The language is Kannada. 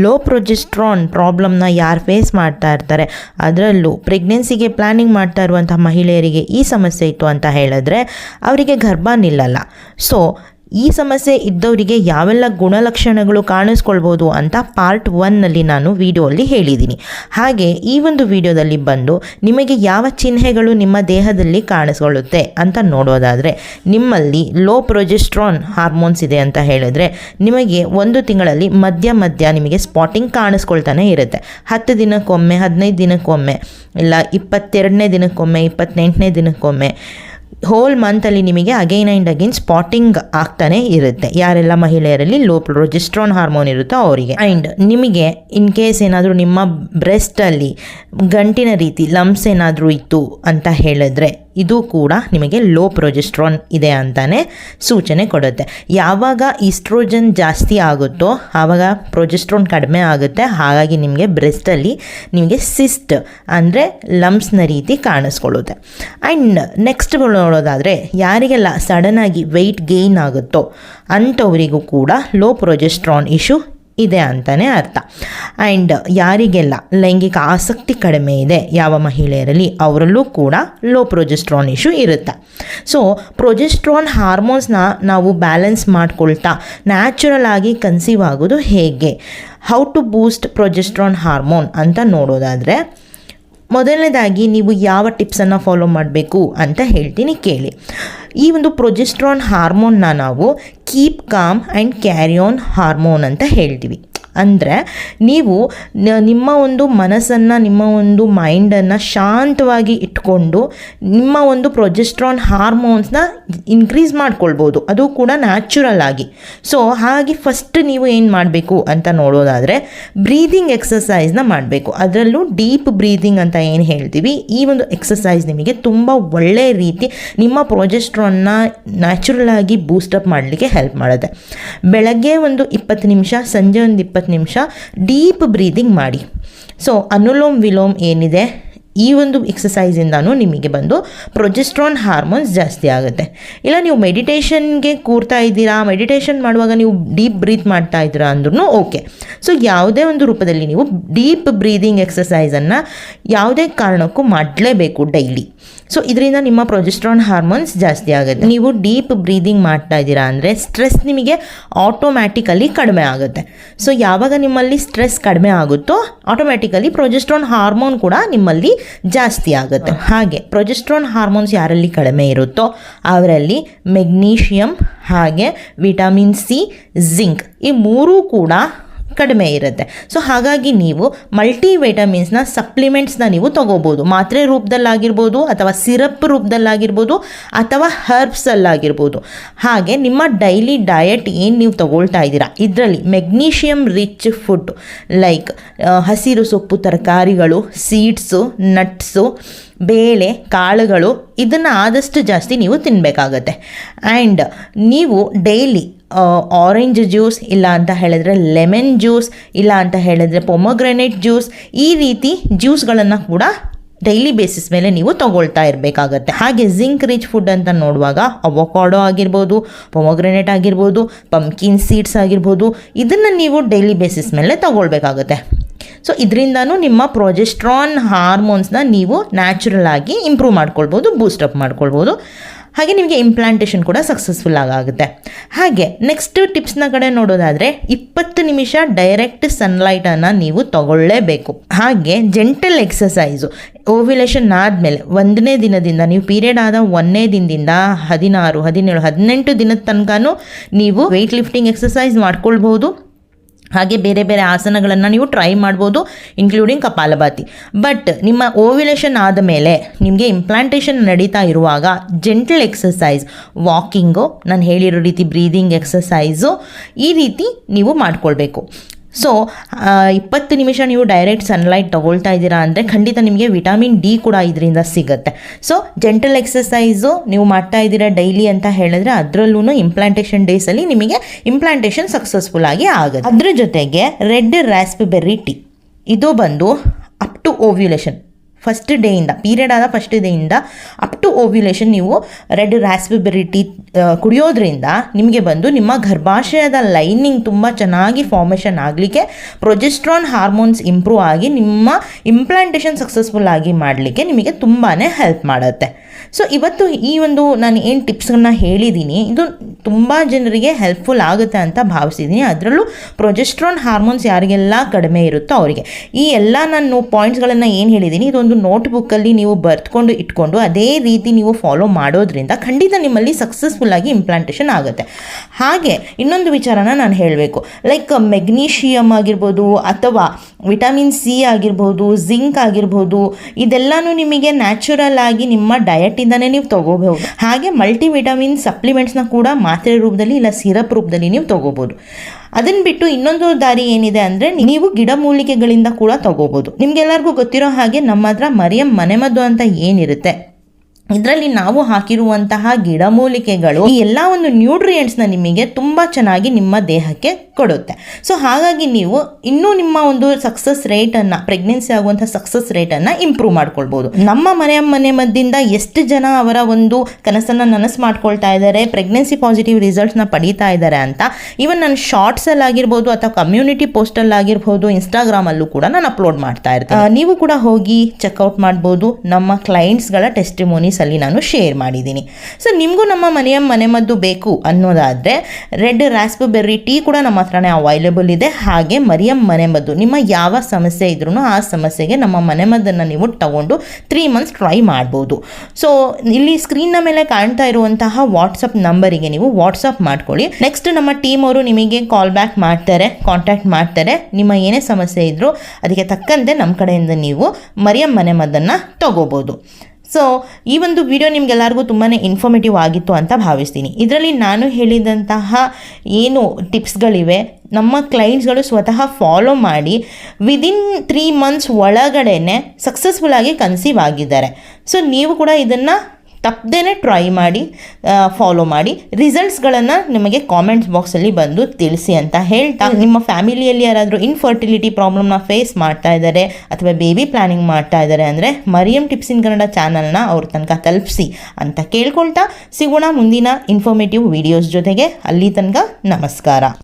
ಲೋ ಪ್ರೊಜೆಸ್ಟ್ರಾನ್ ಪ್ರಾಬ್ಲಮ್ನ ಯಾರು ಫೇಸ್ ಮಾಡ್ತಾ ಇರ್ತಾರೆ, ಅದರಲ್ಲೂ ಪ್ರೆಗ್ನೆನ್ಸಿಗೆ ಪ್ಲ್ಯಾನಿಂಗ್ ಮಾಡ್ತಾ ಇರುವಂಥ ಮಹಿಳೆಯರಿಗೆ ಈ ಸಮಸ್ಯೆ ಇತ್ತು ಅಂತ ಹೇಳಿದ್ರೆ, ಅವರಿಗೆ ಗರ್ಭ ನಿಲ್ಲಲ್ಲ. ಸೊ ಈ ಸಮಸ್ಯೆ ಇದ್ದವರಿಗೆ ಯಾವೆಲ್ಲ ಗುಣಲಕ್ಷಣಗಳು ಕಾಣಿಸ್ಕೊಳ್ಬೋದು ಅಂತ ಪಾರ್ಟ್ ಒನ್ನಲ್ಲಿ ನಾನು ವಿಡಿಯೋಲ್ಲಿ ಹೇಳಿದ್ದೀನಿ. ಹಾಗೆ ಈ ಒಂದು ವಿಡಿಯೋದಲ್ಲಿ ಬಂದು ನಿಮಗೆ ಯಾವ ಚಿಹ್ನೆಗಳು ನಿಮ್ಮ ದೇಹದಲ್ಲಿ ಕಾಣಿಸ್ಕೊಳ್ಳುತ್ತೆ ಅಂತ ನೋಡೋದಾದರೆ, ನಿಮ್ಮಲ್ಲಿ ಲೋ ಪ್ರೊಜೆಸ್ಟ್ರಾನ್ ಹಾರ್ಮೋನ್ಸ್ ಇದೆ ಅಂತ ಹೇಳಿದ್ರೆ, ನಿಮಗೆ ಒಂದು ತಿಂಗಳಲ್ಲಿ ಮಧ್ಯ ಮಧ್ಯ ನಿಮಗೆ ಸ್ಪಾಟಿಂಗ್ ಕಾಣಿಸ್ಕೊಳ್ತಾನೆ ಇರುತ್ತೆ. ಹತ್ತು ದಿನಕ್ಕೊಮ್ಮೆ, ಹದಿನೈದು ದಿನಕ್ಕೊಮ್ಮೆ, ಇಲ್ಲ ಇಪ್ಪತ್ತೆರಡನೇ ದಿನಕ್ಕೊಮ್ಮೆ, ಇಪ್ಪತ್ತೆಂಟನೇ ದಿನಕ್ಕೊಮ್ಮೆ ಹೋಲ್ ಮಂತಲ್ಲಿ ನಿಮಗೆ ಅಗೈನ್ ಆ್ಯಂಡ್ ಅಗೈನ್ ಸ್ಪಾಟಿಂಗ್ ಆಗ್ತಾನೆ ಇರುತ್ತೆ. ಯಾರೆಲ್ಲ ಮಹಿಳೆಯರಲ್ಲಿ ಲೋ ಪ್ರೊಜೆಸ್ಟ್ರಾನ್ ಹಾರ್ಮೋನ್ ಇರುತ್ತೋ ಅವರಿಗೆ. ಆ್ಯಂಡ್ ನಿಮಗೆ ಇನ್ ಕೇಸ್ ಏನಾದರೂ ನಿಮ್ಮ ಬ್ರೆಸ್ಟಲ್ಲಿ ಗಂಟಿನ ರೀತಿ ಲಮ್ಸ್ ಏನಾದರೂ ಇತ್ತು ಅಂತ ಹೇಳಿದ್ರೆ ಇದು ಕೂಡ ನಿಮಗೆ ಲೋ ಪ್ರೊಜೆಸ್ಟ್ರಾನ್ ಇದೆ ಅಂತಲೇ ಸೂಚನೆ ಕೊಡುತ್ತೆ. ಯಾವಾಗ ಈಸ್ಟ್ರೋಜನ್ ಜಾಸ್ತಿ ಆಗುತ್ತೋ ಆವಾಗ ಪ್ರೊಜೆಸ್ಟ್ರಾನ್ ಕಡಿಮೆ ಆಗುತ್ತೆ. ಹಾಗಾಗಿ ನಿಮಗೆ ಬ್ರೆಸ್ಟಲ್ಲಿ ನಿಮಗೆ ಸಿಸ್ಟ್ ಅಂದರೆ ಲಮ್ಸ್ನ ರೀತಿ ಕಾಣಿಸ್ಕೊಳ್ಳುತ್ತೆ. ಆ್ಯಂಡ್ ನೆಕ್ಸ್ಟ್ ನೋಡೋದಾದರೆ ಯಾರಿಗೆಲ್ಲ ಸಡನ್ನಾಗಿ ವೆಯ್ಟ್ ಗೇಯ್ನ್ ಆಗುತ್ತೋ ಅಂಥವರಿಗೂ ಕೂಡ ಲೋ ಪ್ರೊಜೆಸ್ಟ್ರಾನ್ ಇಶ್ಯೂ ಇದೆ ಅಂತಲೇ ಅರ್ಥ. ಆ್ಯಂಡ್ ಯಾರಿಗೆಲ್ಲ ಲೈಂಗಿಕ ಆಸಕ್ತಿ ಕಡಿಮೆ ಇದೆ, ಯಾವ ಮಹಿಳೆಯರಲ್ಲಿ ಅವರಲ್ಲೂ ಕೂಡ ಲೋ ಪ್ರೊಜೆಸ್ಟ್ರಾನ್ ಇಶ್ಯೂ ಇರುತ್ತೆ. ಸೊ ಪ್ರೊಜೆಸ್ಟ್ರಾನ್ ಹಾರ್ಮೋನ್ಸ್ನ ನಾವು ಬ್ಯಾಲೆನ್ಸ್ ಮಾಡ್ಕೊಳ್ತಾ ನ್ಯಾಚುರಲ್ ಆಗಿ ಕನ್ಸೀವ್ ಆಗೋದು ಹೇಗೆ? How to boost progesterone hormone ಅಂತ ನೋಡೋದಾದರೆ, ಮೊದಲನೇದಾಗಿ ನೀವು ಯಾವ ಟಿಪ್ಸನ್ನು ಫಾಲೋ ಮಾಡಬೇಕು ಅಂತ ಹೇಳ್ತೀನಿ ಕೇಳಿ. ಈ ಒಂದು ಪ್ರೊಜೆಸ್ಟ್ರಾನ್ ಹಾರ್ಮೋನ್ನ ನಾವು keep calm and carry on hormone ಅಂತ ಹೇಳ್ತೀವಿ. ಅಂದರೆ ನೀವು ನಿಮ್ಮ ಒಂದು ಮನಸ್ಸನ್ನು, ನಿಮ್ಮ ಒಂದು ಮೈಂಡನ್ನು ಶಾಂತವಾಗಿ ಇಟ್ಕೊಂಡು ನಿಮ್ಮ ಒಂದು ಪ್ರೊಜೆಸ್ಟ್ರಾನ್ ಹಾರ್ಮೋನ್ಸ್ನ ಇನ್ಕ್ರೀಸ್ ಮಾಡ್ಕೊಳ್ಬೋದು. ಅದು ಕೂಡ ನ್ಯಾಚುರಲ್ ಆಗಿ. ಸೊ ಹಾಗೆ ಫಸ್ಟ್ ನೀವು ಏನು ಮಾಡಬೇಕು ಅಂತ ನೋಡೋದಾದರೆ ಬ್ರೀದಿಂಗ್ ಎಕ್ಸಸೈಸ್ನ ಮಾಡಬೇಕು. ಅದರಲ್ಲೂ ಡೀಪ್ ಬ್ರೀದಿಂಗ್ ಅಂತ ಏನು ಹೇಳ್ತೀವಿ? ಈ ಒಂದು ಎಕ್ಸಸೈಸ್ ನಿಮಗೆ ತುಂಬ ಒಳ್ಳೆಯ ರೀತಿ ನಿಮ್ಮ ಪ್ರೊಜೆಸ್ಟ್ರಾನ್ನ ನ್ಯಾಚುರಲ್ ಆಗಿ ಬೂಸ್ಟಪ್ ಮಾಡಲಿಕ್ಕೆ ಹೆಲ್ಪ್ ಮಾಡುತ್ತೆ. ಬೆಳಗ್ಗೆ ಒಂದು ಇಪ್ಪತ್ತು ನಿಮಿಷ, ಸಂಜೆ ಒಂದು ಇಪ್ಪತ್ತು ನಿಮಿಷ ಡೀಪ್ ಬ್ರೀದಿಂಗ್ ಮಾಡಿ. ಸೊ ಅನುಲೋಮ್ ವಿಲೋಮ್ ಏನಿದೆ? ಈ ಒಂದು ಎಕ್ಸಸೈಸಿಂದನೂ ನಿಮಗೆ ಬಂದು ಪ್ರೊಜೆಸ್ಟ್ರಾನ್ ಹಾರ್ಮೋನ್ಸ್ ಜಾಸ್ತಿ ಆಗುತ್ತೆ. ಇಲ್ಲ, ನೀವು ಮೆಡಿಟೇಷನ್ಗೆ ಕೂರ್ತಾ ಇದ್ದೀರಾ ಮೆಡಿಟೇಷನ್ ಮಾಡುವಾಗ ನೀವು ಡೀಪ್ ಬ್ರೀತ್ ಮಾಡ್ತಾ ಇದ್ದೀರಾ ಅಂದ್ರೂ ಓಕೆ ಸೊ ಯಾವುದೇ ಒಂದು ರೂಪದಲ್ಲಿ ನೀವು ಡೀಪ್ ಬ್ರೀದಿಂಗ್ ಎಕ್ಸಸೈಸನ್ನು ಯಾವುದೇ ಕಾರಣಕ್ಕೂ ಮಾಡಲೇಬೇಕು ಡೈಲಿ ಸೊ ಇದರಿಂದ ನಿಮ್ಮ ಪ್ರೊಜೆಸ್ಟ್ರಾನ್ ಹಾರ್ಮೋನ್ಸ್ ಜಾಸ್ತಿ ಆಗುತ್ತೆ. ನೀವು ಡೀಪ್ ಬ್ರೀದಿಂಗ್ ಮಾಡ್ತಾ ಇದ್ದೀರಾ ಅಂದರೆ ಸ್ಟ್ರೆಸ್ ನಿಮಗೆ ಆಟೋಮ್ಯಾಟಿಕಲಿ ಕಡಿಮೆ ಆಗುತ್ತೆ. ಸೊ ಯಾವಾಗ ನಿಮ್ಮಲ್ಲಿ ಸ್ಟ್ರೆಸ್ ಕಡಿಮೆ ಆಗುತ್ತೋ ಆಟೋಮ್ಯಾಟಿಕಲಿ ಪ್ರೊಜೆಸ್ಟ್ರಾನ್ ಹಾರ್ಮೋನ್ ಕೂಡ ನಿಮ್ಮಲ್ಲಿ ಜಾಸ್ತಿ ಆಗುತ್ತೆ ಹಾಗೆ ಪ್ರೊಜೆಸ್ಟ್ರಾನ್ ಹಾರ್ಮೋನ್ಸ್ ಯಾರಲ್ಲಿ ಕಡಿಮೆ ಇರುತ್ತೋ ಅವರಲ್ಲಿ ಮೆಗ್ನೀಷಿಯಮ್ ಹಾಗೆ ವಿಟಮಿನ್ ಸಿ, ಜಿಂಕ್ ಈ ಮೂರೂ ಕೂಡ ಕಡಿಮೆ ಇರುತ್ತೆ. ಸೊ ಹಾಗಾಗಿ ನೀವು ಮಲ್ಟಿ ವೈಟಮಿನ್ಸ್ನ ಸಪ್ಲಿಮೆಂಟ್ಸ್ನ ನೀವು ತೊಗೋಬೋದು. ಮಾತ್ರೆ ರೂಪದಲ್ಲಾಗಿರ್ಬೋದು ಅಥವಾ ಸಿರಪ್ ರೂಪದಲ್ಲಾಗಿರ್ಬೋದು ಅಥವಾ ಹರ್ಬ್ಸಲ್ಲಾಗಿರ್ಬೋದು ಹಾಗೆ ನಿಮ್ಮ ಡೈಲಿ ಡಯಟ್ ಏನು ನೀವು ತಗೊಳ್ತಾ ಇದ್ದೀರಾ? ಇದರಲ್ಲಿ ಮೆಗ್ನೀಷಿಯಮ್ ರಿಚ್ ಫುಡ್ ಲೈಕ್ ಹಸಿರು ಸೊಪ್ಪು, ತರಕಾರಿಗಳು ಸೀಡ್ಸು ನಟ್ಸು ಬೇಳೆ, ಕಾಳುಗಳು ಇದನ್ನು ಆದಷ್ಟು ಜಾಸ್ತಿ ನೀವು ತಿನ್ನಬೇಕಾಗತ್ತೆ ಆ್ಯಂಡ್ ನೀವು ಡೈಲಿ ಆರೆಂಜ್ ಜ್ಯೂಸ್ ಇಲ್ಲ ಅಂತ ಹೇಳಿದ್ರೆ ಲೆಮನ್ ಜ್ಯೂಸ್ ಇಲ್ಲ ಅಂತ ಹೇಳಿದ್ರೆ ಪೊಮೊಗ್ರೆನೇಟ್ ಜ್ಯೂಸ್ ಈ ರೀತಿ ಜ್ಯೂಸ್ಗಳನ್ನು ಕೂಡ ಡೈಲಿ ಬೇಸಿಸ್ ಮೇಲೆ ನೀವು ತಗೊಳ್ತಾ ಇರಬೇಕಾಗತ್ತೆ. ಹಾಗೆ ಜಿಂಕ್ ರಿಚ್ ಫುಡ್ ಅಂತ ನೋಡುವಾಗ ಅವೊಕಾಡೋ ಆಗಿರ್ಬೋದು ಪೊಮೊಗ್ರೆನೇಟ್ ಆಗಿರ್ಬೋದು ಪಂಕಿನ್ ಸೀಡ್ಸ್ ಆಗಿರ್ಬೋದು, ಇದನ್ನು ನೀವು ಡೈಲಿ ಬೇಸಿಸ್ ಮೇಲೆ ತಗೊಳ್ಬೇಕಾಗತ್ತೆ. ಸೊ ಇದರಿಂದನೂ ನಿಮ್ಮ ಪ್ರೊಜೆಸ್ಟ್ರಾನ್ ಹಾರ್ಮೋನ್ಸ್ನ ನೀವು ನ್ಯಾಚುರಲ್ ಆಗಿ ಇಂಪ್ರೂವ್ ಮಾಡ್ಕೊಳ್ಬೋದು ಬೂಸ್ಟಪ್ ಮಾಡ್ಕೊಳ್ಬೋದು. ಹಾಗೆ ನಿಮಗೆ ಇಂಪ್ಲಾಂಟೇಷನ್ ಕೂಡ ಸಕ್ಸಸ್ಫುಲ್ ಆಗುತ್ತೆ ಹಾಗೆ ನೆಕ್ಸ್ಟ್ ಟಿಪ್ಸ್ನ ಕಡೆ ನೋಡೋದಾದರೆ ಇಪ್ಪತ್ತು ನಿಮಿಷ ಡೈರೆಕ್ಟ್ ಸನ್ಲೈಟನ್ನು ನೀವು ತಗೊಳ್ಳೇಬೇಕು. ಹಾಗೆ ಜೆಂಟಲ್ ಎಕ್ಸಸೈಸು ಓವ್ಯುಲೇಷನ್ ಆದಮೇಲೆ ಒಂದನೇ ದಿನದಿಂದ ನೀವು ಪೀರಿಯಡ್ ಆದ ಒಂದನೇ ದಿನದಿಂದ ಹದಿನಾರು, ಹದಿನೇಳು, ಹದಿನೆಂಟು ದಿನದ ತನಕನೂ ನೀವು ವೆಯ್ಟ್ ಲಿಫ್ಟಿಂಗ್ ಎಕ್ಸಸೈಸ್ ಮಾಡ್ಕೊಳ್ಬೋದು ಹಾಗೆ ಬೇರೆ ಬೇರೆ ಆಸನಗಳನ್ನು ನೀವು ಟ್ರೈ ಮಾಡ್ಬೋದು ಇನ್ಕ್ಲೂಡಿಂಗ್ ಕಪಾಲಭಾತಿ. ಬಟ್ ನಿಮ್ಮ ಓವ್ಯುಲೇಷನ್ ಆದ ಮೇಲೆ ನಿಮಗೆ ಇಂಪ್ಲಾಂಟೇಷನ್ ನಡೀತಾ ಇರುವಾಗ ಜೆಂಟಲ್ ಎಕ್ಸಸೈಸ್ ವಾಕಿಂಗು ನಾನು ಹೇಳಿರೋ ರೀತಿ ಬ್ರೀದಿಂಗ್ ಎಕ್ಸಸೈಸು ಈ ರೀತಿ ನೀವು ಮಾಡ್ಕೊಳ್ಬೇಕು. ಸೊ ಇಪ್ಪತ್ತು ನಿಮಿಷ ನೀವು ಡೈರೆಕ್ಟ್ ಸನ್ಲೈಟ್ ತೊಗೊಳ್ತಾ ಇದ್ದೀರಾ ಅಂದರೆ ಖಂಡಿತ ನಿಮಗೆ ವಿಟಮಿನ್ ಡಿ ಕೂಡ ಇದರಿಂದ ಸಿಗುತ್ತೆ. ಸೊ ಜೆಂಟಲ್ ಎಕ್ಸಸೈಸು ನೀವು ಮಾಡ್ತಾ ಇದ್ದೀರಾ ಡೈಲಿ ಅಂತ ಹೇಳಿದ್ರೆ ಅದರಲ್ಲೂ ಇಂಪ್ಲಾಂಟೇಷನ್ ಡೇಸಲ್ಲಿ ನಿಮಗೆ ಇಂಪ್ಲಾಂಟೇಷನ್ ಸಕ್ಸಸ್ಫುಲ್ ಆಗಿ ಆಗುತ್ತೆ. ಅದ್ರ ಜೊತೆಗೆ ರೆಡ್ ರಾಸ್ಪಿಬೆರ್ರಿ ಟೀ ಇದು ಬಂದು ಅಪ್ ಟು ಓವ್ಯುಲೇಷನ್ ಫಸ್ಟ್ ಡೇಯಿಂದ ಪೀರಿಯಡ್ ಆದ ಫಸ್ಟ್ ಡೇಯಿಂದ ಅಪ್ ಟು ಓವ್ಯುಲೇಷನ್ ನೀವು ರೆಡ್ ರಾಸ್ಬಿಬೆರಿ ಟೀ ಕುಡಿಯೋದ್ರಿಂದ ನಿಮಗೆ ಬಂದು ನಿಮ್ಮ ಗರ್ಭಾಶಯದ ಲೈನಿಂಗ್ ತುಂಬ ಚೆನ್ನಾಗಿ ಫಾರ್ಮೇಷನ್ ಆಗಲಿಕ್ಕೆ ಪ್ರೊಜೆಸ್ಟ್ರಾನ್ ಹಾರ್ಮೋನ್ಸ್ ಇಂಪ್ರೂವ್ ಆಗಿ ನಿಮ್ಮ ಇಂಪ್ಲಾಂಟೇಷನ್ ಸಕ್ಸಸ್ಫುಲ್ ಆಗಿ ಮಾಡಲಿಕ್ಕೆ ನಿಮಗೆ ತುಂಬಾ ಹೆಲ್ಪ್ ಮಾಡುತ್ತೆ. ಸೊ ಇವತ್ತು ಈ ಒಂದು ನಾನು ಏನು ಟಿಪ್ಸ್ಗಳನ್ನ ಹೇಳಿದ್ದೀನಿ ಇದು ತುಂಬ ಜನರಿಗೆ ಹೆಲ್ಪ್ಫುಲ್ ಆಗುತ್ತೆ ಅಂತ ಭಾವಿಸಿದ್ದೀನಿ ಅದರಲ್ಲೂ ಪ್ರೊಜೆಸ್ಟ್ರಾನ್ ಹಾರ್ಮೋನ್ಸ್ ಯಾರಿಗೆಲ್ಲ ಕಡಿಮೆ ಇರುತ್ತೋ ಅವರಿಗೆ. ಈ ಎಲ್ಲ ನಾನು ಪಾಯಿಂಟ್ಸ್ಗಳನ್ನು ಏನು ಹೇಳಿದ್ದೀನಿ ಇದೊಂದು ನೋಟ್ಬುಕ್ಕಲ್ಲಿ ನೀವು ಬರ್ತ್ಕೊಂಡು ಇಟ್ಕೊಂಡು ಅದೇ ರೀತಿ ನೀವು ಫಾಲೋ ಮಾಡೋದ್ರಿಂದ ಖಂಡಿತ ನಿಮ್ಮಲ್ಲಿ ಸಕ್ಸಸ್ಫುಲ್ ಆಗಿ ಇಂಪ್ಲಾಂಟೇಷನ್ ಆಗುತ್ತೆ. ಹಾಗೆ ಇನ್ನೊಂದು ವಿಚಾರನ ನಾನು ಹೇಳಬೇಕು. ಲೈಕ್ ಮೆಗ್ನೀಷಿಯಮ್ ಆಗಿರ್ಬೋದು ಅಥವಾ ವಿಟಮಿನ್ ಸಿ ಆಗಿರ್ಬೋದು ಜಿಂಕ್ ಆಗಿರ್ಬೋದು, ಇದೆಲ್ಲನೂ ನಿಮಗೆ ನ್ಯಾಚುರಲ್ ಆಗಿ ನಿಮ್ಮ ಡಯಟಿಂದನೇ ನೀವು ತಗೋಬಹುದು. ಹಾಗೆ ಮಲ್ಟಿ ವಿಟಮಿನ್ ಸಪ್ಲಿಮೆಂಟ್ಸ್ನ ಕೂಡ ಮಾತ್ರೆ ರೂಪದಲ್ಲಿ ಇಲ್ಲ ಸಿರಪ್ ರೂಪದಲ್ಲಿ ನೀವು ತಗೋಬೋದು. ಅದನ್ನು ಬಿಟ್ಟು ಇನ್ನೊಂದು ದಾರಿ ಏನಿದೆ ಅಂದರೆ ನೀವು ಗಿಡಮೂಲಿಕೆಗಳಿಂದ ಕೂಡ ತಗೋಬೋದು. ನಿಮಗೆಲ್ಲರಿಗೂ ಗೊತ್ತಿರೋ ಹಾಗೆ ನಮ್ಮ ಹತ್ರ ಮರಿಯಂ ಮನೆಮದ್ದು ಅಂತ ಏನಿರುತ್ತೆ? ಇದರಲ್ಲಿ ನಾವು ಹಾಕಿರುವಂತಹ ಗಿಡಮೂಲಿಕೆಗಳು ಈ ಎಲ್ಲ ಒಂದು ನ್ಯೂಟ್ರಿಯೆಂಟ್ಸ್ನ ನಿಮಗೆ ತುಂಬ ಚೆನ್ನಾಗಿ ನಿಮ್ಮ ದೇಹಕ್ಕೆ ಕೊಡುತ್ತೆ. ಸೊ ಹಾಗಾಗಿ ನೀವು ಇನ್ನೂ ನಿಮ್ಮ ಒಂದು ಸಕ್ಸಸ್ ರೇಟನ್ನು ಪ್ರೆಗ್ನೆನ್ಸಿ ಆಗುವಂಥ ಸಕ್ಸಸ್ ರೇಟನ್ನು ಇಂಪ್ರೂವ್ ಮಾಡ್ಕೊಳ್ಬೋದು. ನಮ್ಮ ಮನೆಯ ಮನೆ ಮದ್ದಿಂದ ಎಷ್ಟು ಜನ ಅವರ ಒಂದು ಕನಸನ್ನು ನನಸು ಮಾಡ್ಕೊಳ್ತಾ ಇದ್ದಾರೆ ಪ್ರೆಗ್ನೆನ್ಸಿ ಪಾಸಿಟಿವ್ ರಿಸಲ್ಟ್ಸ್ನ ಪಡೀತಾ ಇದ್ದಾರೆ ಅಂತ ಈವನ್ ನಾನು ಶಾರ್ಟ್ಸಲ್ಲಿ ಆಗಿರ್ಬೋದು ಅಥವಾ ಕಮ್ಯುನಿಟಿ ಪೋಸ್ಟಲ್ಲಿ ಆಗಿರ್ಬೋದು ಇನ್ಸ್ಟಾಗ್ರಾಮಲ್ಲೂ ಕೂಡ ನಾನು ಅಪ್ಲೋಡ್ ಮಾಡ್ತಾ ಇರ್ತೀನಿ. ನೀವು ಕೂಡ ಹೋಗಿ ಚೆಕ್ಔಟ್ ಮಾಡ್ಬೋದು. ನಮ್ಮ ಕ್ಲೈಂಟ್ಸ್ಗಳ ಟೆಸ್ಟಿಮೋನೀಸ್ ಅಲ್ಲಿ ನಾನು ಶೇರ್ ಮಾಡಿದ್ದೀನಿ. ಸೊ ನಿಮಗೂ ನಮ್ಮ ಮನೆಯ ಮನೆಮದ್ದು ಬೇಕು ಅನ್ನೋದಾದರೆ ರೆಡ್ ರಾಸ್ಪಬೆರ್ರಿ ಟೀ ಕೂಡ ನಮ್ಮ ಹತ್ರನೇ ಅವೈಲೇಬಲ್ ಇದೆ. ಹಾಗೆ ಮರಿಯಂ ಮನೆಮದ್ದು. ನಿಮ್ಮ ಯಾವ ಸಮಸ್ಯೆ ಇದ್ರೂ ಆ ಸಮಸ್ಯೆಗೆ ನಮ್ಮ ಮನೆಮದ್ದನ್ನು ನೀವು ತಗೊಂಡು ತ್ರೀ ಮಂತ್ಸ್ ಟ್ರೈ ಮಾಡ್ಬೋದು. ಸೊ ಇಲ್ಲಿ ಸ್ಕ್ರೀನ್ನ ಮೇಲೆ ಕಾಣ್ತಾ ಇರುವಂತಹ ವಾಟ್ಸಪ್ ನಂಬರಿಗೆ ನೀವು ವಾಟ್ಸಪ್ ಮಾಡ್ಕೊಳ್ಳಿ. ನೆಕ್ಸ್ಟ್ ನಮ್ಮ ಟೀಮ್ ಅವರು ನಿಮಗೆ ಕಾಲ್ ಬ್ಯಾಕ್ ಮಾಡ್ತಾರೆ ಕಾಂಟ್ಯಾಕ್ಟ್ ಮಾಡ್ತಾರೆ. ನಿಮ್ಮ ಏನೇ ಸಮಸ್ಯೆ ಇದ್ದರೂ ಅದಕ್ಕೆ ತಕ್ಕಂತೆ ನಮ್ಮ ಕಡೆಯಿಂದ ನೀವು ಮರಿಯಂ ಮನೆಮದ್ದನ್ನು ತಗೋಬೋದು. ಸೊ ಈ ಒಂದು ವಿಡಿಯೋ ನಿಮ್ಗೆಲ್ಲರಿಗೂ ತುಂಬಾ ಇನ್ಫಾರ್ಮೇಟಿವ್ ಆಗಿತ್ತು ಅಂತ ಭಾವಿಸ್ತೀನಿ. ಇದರಲ್ಲಿ ನಾನು ಹೇಳಿದಂತಹ ಏನು ಟಿಪ್ಸ್ಗಳಿವೆ ನಮ್ಮ ಕ್ಲೈಂಟ್ಸ್ಗಳು ಸ್ವತಃ ಫಾಲೋ ಮಾಡಿ ವಿದಿನ್ ತ್ರೀ ಮಂತ್ಸ್ ಒಳಗಡೆನೆ ಸಕ್ಸಸ್ಫುಲ್ ಆಗಿ ಕನ್ಸೀವ್ ಆಗಿದ್ದಾರೆ. ಸೊ ನೀವು ಕೂಡ ಇದನ್ನು ತಪ್ಪದೇ ಟ್ರೈ ಮಾಡಿ ಫಾಲೋ ಮಾಡಿ. ರಿಸಲ್ಟ್ಸ್ಗಳನ್ನು ನಿಮಗೆ ಕಾಮೆಂಟ್ಸ್ ಬಾಕ್ಸಲ್ಲಿ ಬಂದು ತಿಳಿಸಿ ಅಂತ ಹೇಳ್ತಾ ನಿಮ್ಮ ಫ್ಯಾಮಿಲಿಯಲ್ಲಿ ಯಾರಾದರೂ ಇನ್ಫರ್ಟಿಲಿಟಿ ಪ್ರಾಬ್ಲಮ್ನ ಫೇಸ್ ಮಾಡ್ತಾ ಇದ್ದಾರೆ ಅಥವಾ ಬೇಬಿ ಪ್ಲಾನಿಂಗ್ ಮಾಡ್ತಾ ಇದ್ದಾರೆ ಅಂದರೆ ಮರಿಯಂ ಟಿಪ್ಸ್ ಇನ್ ಕನ್ನಡ ಚಾನಲ್ನ ಅವ್ರ ತನಕ ತಲುಪಿಸಿ ಅಂತ ಕೇಳ್ಕೊಳ್ತಾ ಸಿಗೋಣ ಮುಂದಿನ ಇನ್ಫಾರ್ಮೇಟಿವ್ ವಿಡಿಯೋಸ್ ಜೊತೆಗೆ. ಅಲ್ಲಿ ತನಕ ನಮಸ್ಕಾರ.